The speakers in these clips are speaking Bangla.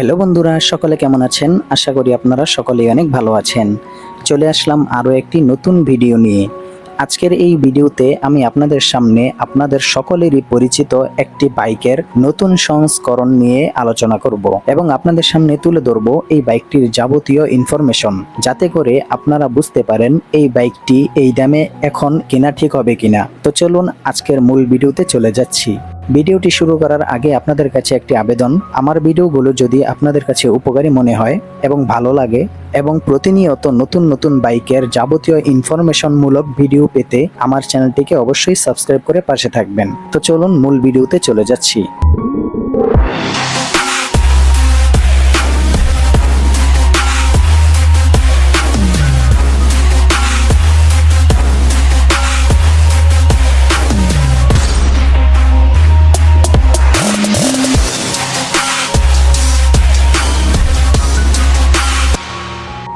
হ্যালো বন্ধুরা, সকলে কেমন আছেন? আশা করি আপনারা সকলেই অনেক ভালো আছেন। চলে আসলাম আরও একটি নতুন ভিডিও নিয়ে। আজকের এই ভিডিওতে আমি আপনাদের সামনে আপনাদের সকলেরই পরিচিত একটি বাইকের নতুন সংস্করণ নিয়ে আলোচনা করব এবং আপনাদের সামনে তুলে ধরব এই বাইকটির যাবতীয় ইনফরমেশন যাতে করে আপনারা বুঝতে পারেন এই বাইকটি এই দামে এখন কেনা ঠিক হবে কিনা। তো চলুন আজকের মূল ভিডিওতে চলে যাচ্ছি। ভিডিওটি শুরু করার আগে আপনাদের কাছে একটি আবেদন। আমার ভিডিওগুলো যদি আপনাদের কাছে উপকারী মনে হয় এবং ভালো লাগে এবং প্রতিনিয়ত নতুন নতুন বাইকের যাবতীয় ইনফরমেশনমূলক ভিডিও পেতে আমার চ্যানেলটিকে অবশ্যই সাবস্ক্রাইব করে পাশে থাকবেন। তো চলুন মূল ভিডিওতে চলে যাচ্ছি।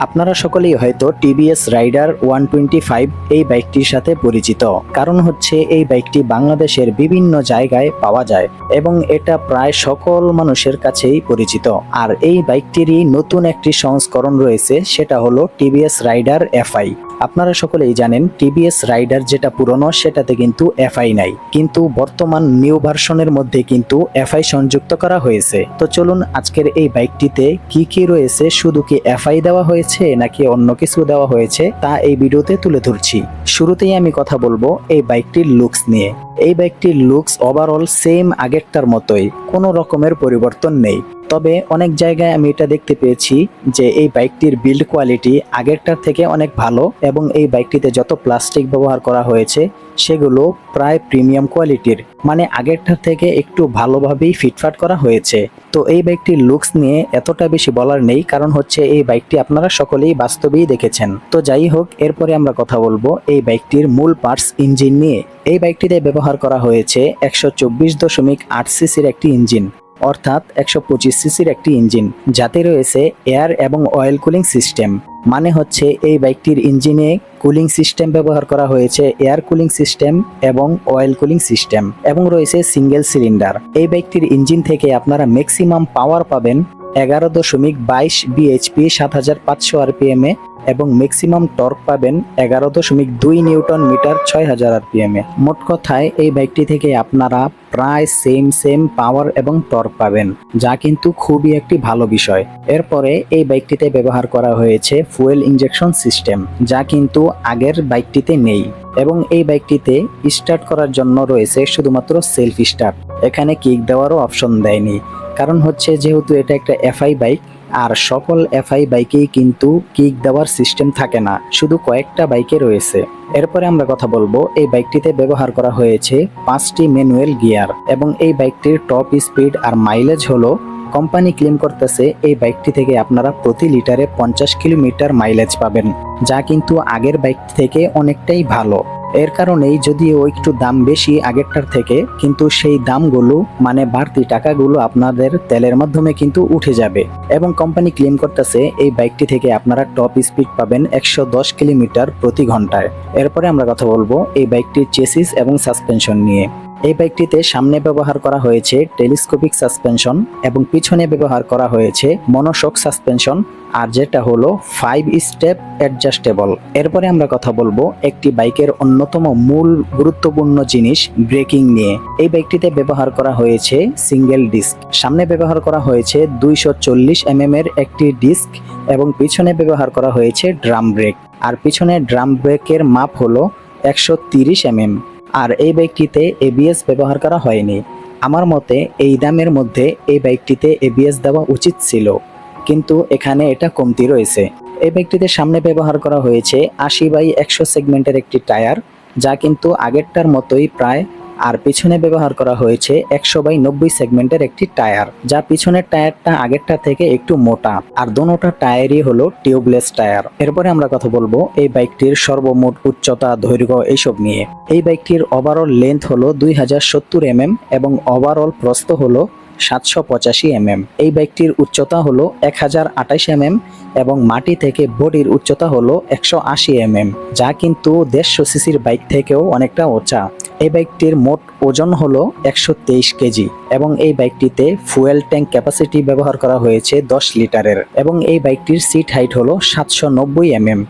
আপনারা সকলেই হয়তো TVS raider one twenty five এই বাইকটির সাথে পরিচিত। কারণ হচ্ছে এই বাইকটি বাংলাদেশের বিভিন্ন জায়গায় পাওয়া যায় এবং এটা প্রায় সকল মানুষের কাছেই পরিচিত। আর এই বাইকটিরই নতুন একটি সংস্করণ রয়েছে, সেটা হলো টিভিএস রাইডার এফআই। আপনারা সকলেই জানেন টিভিএস রাইডার যেটা পুরনো, সেটাতে কিন্তু এফআই নাই। কিন্তু বর্তমান নিউ ভার্সনের মধ্যে কিন্তু এফআই সংযুক্ত করা হয়েছে। তো চলুন আজকের এই বাইকটিতে কি কি রয়েছে, শুধু কি এফআই দেওয়া হয়েছে, নাকি অন্য কিছু দেওয়া হয়েছে, তা এই ভিডিওতে তুলে ধরছি। শুরুতেই আমি কথা বলব এই বাইকটির লুকস নিয়ে। এই বাইকটির লুকস ওভারঅল সেম আগেরটার মতোই, কোনো রকমের পরিবর্তন নেই। তবে অনেক জায়গায় আমি এটা দেখতে পেয়েছি যে এই বাইকটির বিল্ড কোয়ালিটি আগেরটার থেকে অনেক ভালো এবং এই বাইকটিতে যত প্লাস্টিক ব্যবহার করা হয়েছে, সেগুলো প্রায় প্রিমিয়াম কোয়ালিটির মানে আগেরটার থেকে একটু ভালোভাবেই ফিটফাট করা হয়েছে। তো এই বাইকটির লুকস নিয়ে এতটা বেশি বলার নেই, কারণ হচ্ছে এই বাইকটি আপনারা সকলেই বাস্তবেই দেখেছেন। তো যাই হোক, এরপরে আমরা কথা বলব এই বাইকটির মূল পার্টস ইঞ্জিন নিয়ে। এই বাইকটিতে ব্যবহার করা হয়েছে একশো চব্বিশ দশমিক আট সিসির একটি ইঞ্জিন অর্থাৎ একশো পঁচিশ সিসির একটি ইঞ্জিন, যাতে রয়েছে এয়ার এবং অয়েল কুলিং সিস্টেম। মানে হচ্ছে এই বাইকটির ইঞ্জিনে কুলিং সিস্টেম ব্যবহার করা হয়েছে, এয়ার কুলিং সিস্টেম এবং অয়েল কুলিং সিস্টেম, এবং রয়েছে সিঙ্গেল সিলিন্ডার। এই বাইকটির ইঞ্জিন থেকে আপনারা ম্যাক্সিমাম পাওয়ার পাবেন এগারো দশমিক বাইশ বিএইচপি, সাত হাজার পাঁচশো আরপিএম। এ এবং ম্যাক্সিমাম টর্ক পাবেন এগারো দশমিক দুই নিউটন মিটার ছয় হাজার আরপিএম এ। মোট কথায়, এই বাইকটি থেকে আপনারা প্রায় সেম সেম পাওয়ার এবং টর্ক পাবেন, যা কিন্তু খুবই একটি ভালো বিষয়। এরপরে এই বাইকটিতে ব্যবহার করা হয়েছে ফুয়েল ইঞ্জেকশন সিস্টেম যা কিন্তু আগের বাইকটিতে নেই। এবং এই বাইকটিতে স্টার্ট করার জন্য রয়েছে শুধুমাত্র সেলফ স্টার্ট এখানে কিক দেওয়ারও অপশন দেয়নি। কারণ হচ্ছে, যেহেতু এটা একটা এফআই বাইক আর সকল এফআই বাইকেই কিন্তু কিক দেওয়ার সিস্টেম থাকে না, শুধু কয়েকটা বাইকে রয়েছে। এরপরে আমরা কথা বলব, এই বাইকটিতে ব্যবহার করা হয়েছে পাঁচটি ম্যানুয়াল গিয়ার এবং এই বাইকটির টপ স্পিড আর মাইলেজ হলো, কোম্পানি ক্লেম করতেছে এই বাইকটি থেকে আপনারা প্রতি লিটারে পঞ্চাশ কিলোমিটার মাইলেজ পাবেন, যা কিন্তু আগের বাইক থেকে অনেকটাই ভালো। এর কারণেই যদিও একটু দাম বেশি আগেরটার থেকে, কিন্তু সেই দামগুলো মানে বাড়তি টাকাগুলো আপনাদের তেলের মাধ্যমে কিন্তু উঠে যাবে। এবং কোম্পানি ক্লেম করতেছে, এই বাইকটি থেকে আপনারা টপ স্পিড পাবেন একশো দশ কিলোমিটার প্রতি ঘন্টায়। এরপরে আমরা কথা বলব এই বাইকটির চেসিস এবং সাসপেনশন নিয়ে। এই বাইকটিতে সামনে ব্যবহার করা হয়েছে টেলিস্কোপিক সাসপেনশন এবং পিছনে ব্যবহার করা হয়েছে মনোশক সাসপেনশন আর যেটা হলো ফাইভ স্টেপ অ্যাডজাস্টেবল এরপরে আমরা কথা বলব একটি বাইকের অন্যতম মূল গুরুত্বপূর্ণ জিনিস ব্রেকিং নিয়ে। এই বাইকটিতে ব্যবহার করা হয়েছে সিঙ্গেল ডিস্ক সামনে ব্যবহার করা হয়েছে দুইশো চল্লিশ এমএম এর একটি ডিস্ক এবং পিছনে ব্যবহার করা হয়েছে ড্রাম ব্রেক আর পিছনে ড্রাম ব্রেকের মাপ হলো একশো তিরিশ এমএম আর এই বাইকটিতে এবিএস ব্যবহার করা হয়নি। আমার মতে এই দামের মধ্যে এই বাইকটিতে এবিএস দেওয়া উচিত ছিল। কিন্তু এখানে এটা কমতি রয়েছে। এই বাইকটিতে সামনে ব্যবহার করা হয়েছে আশি বাই একশো সেগমেন্টের একটি টায়ার, যা কিন্তু আগেরটার মতোই প্রায়, আর পিছনে ব্যবহার করা হয়েছে একশো বাই নব্বই সেগমেন্টের একটি টায়ার, যা পিছনের টায়ারটা আগেরটা থেকে একটু মোটা, আর দোনোটা টায়ারই হলো টিউবলেস টায়ার। এরপরে আমরা কথা বলব এই বাইকটির সর্বমোট উচ্চতা, দৈর্ঘ্য এইসব নিয়ে। এই বাইকটির ওভারঅল লেন্থ হলো দুই হাজার সত্তর এমএম এবং ওভারঅল প্রস্থ হলো সাতশো পঁচাশি এমএম। এই বাইকটির উচ্চতা হলো এক হাজার আঠাশ এমএম এবং মাটি থেকে বডির উচ্চতা হলো একশো আশি এমএম, যা কিন্তু দেড়শো সিসির বাইক থেকেও অনেকটা উঁচা এই বাইকটির মোট ওজন হলো একশো তেইশ কেজি এবং এই বাইকটিতে ফুয়েল ট্যাঙ্ক ক্যাপাসিটি ব্যবহার করা হয়েছে দশ লিটারের এবং এই বাইকটির সিট হাইট হলো সাতশো নব্বই এমএম।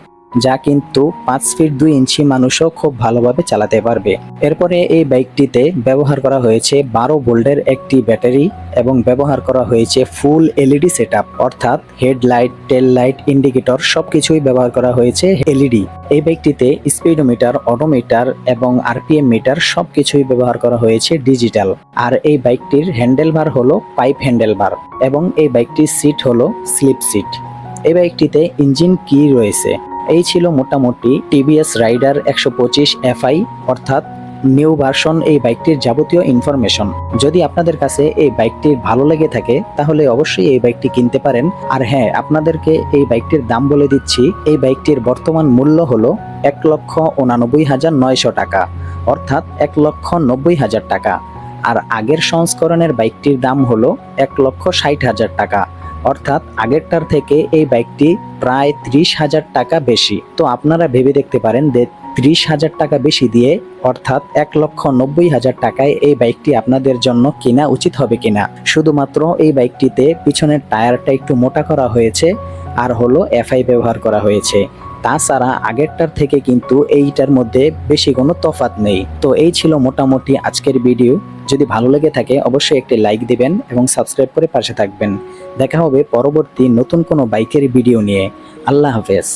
যা কিন্তু পাঁচ ফিট দুই ইঞ্চি মানুষও খুব ভালোভাবে চালাতে পারবে। এরপরে এই বাইকটিতে ব্যবহার করা হয়েছে বারো ভোল্টের একটি ব্যাটারি এবং ব্যবহার করা হয়েছে ফুল এলইডি সেটআপ, অর্থাৎ হেডলাইট টেল লাইট ইন্ডিকেটর সবকিছুই ব্যবহার করা হয়েছে এলইডি। এই বাইকটিতে স্পিডোমিটার, অটোমিটার এবং আরপিএম মিটার সবকিছুই ব্যবহার করা হয়েছে ডিজিটাল। আর এই বাইকটির হ্যান্ডেলবার হলো পাইপ হ্যান্ডেলবার এবং এই বাইকটির সিট হলো স্লিপ সিট। এই বাইকটিতে ইঞ্জিন কি রয়েছে? এই ছিল মোটামুটি টিভিএস রাইডার একশো পঁচিশ এফআই, অর্থাৎ নিউ ভার্সন এই বাইকটির যাবতীয় ইনফরমেশন। যদি আপনাদের কাছে এই বাইকটির ভালো লেগে থাকে, তাহলে অবশ্যই এই বাইকটি কিনতে পারেন। আর হ্যাঁ আপনাদেরকে এই বাইকটির দাম বলে দিচ্ছি। এই বাইকটির বর্তমান মূল্য হলো এক লক্ষ উনানব্বই হাজার নয়শো টাকা, অর্থাৎ এক লক্ষ নব্বই হাজার টাকা। আর আগের সংস্করণের বাইকটির দাম হলো এক লক্ষ ষাট হাজার টাকা। অর্থাৎ আগেরটার থেকে এই বাইকটি প্রায় ত্রিশ হাজার টাকা বেশি। তো আপনারা ভেবে দেখতে পারেন যে ত্রিশ হাজার টাকা বেশি দিয়ে অর্থাৎ এক লক্ষ নব্বই হাজার টাকায় এই বাইকটি আপনাদের জন্য কেনা উচিত হবে কিনা। শুধুমাত্র এই বাইকটিতে পিছনের টায়ারটা একটু মোটা করা হয়েছে আর হলো এফআই ব্যবহার করা হয়েছে। তাছাড়া আগেরটার থেকে কিন্তু এইটার মধ্যে বেশি কোনো তফাৎ নেই। তো এই ছিল মোটামুটি আজকের ভিডিও। যদি ভালো লেগে থাকে, অবশ্যই একটি লাইক দিবেন এবং সাবস্ক্রাইব করে পাশে থাকবেন। দেখা হবে পরবর্তী নতুন কোনো বাইকের ভিডিও নিয়ে। আল্লাহ হাফেজ।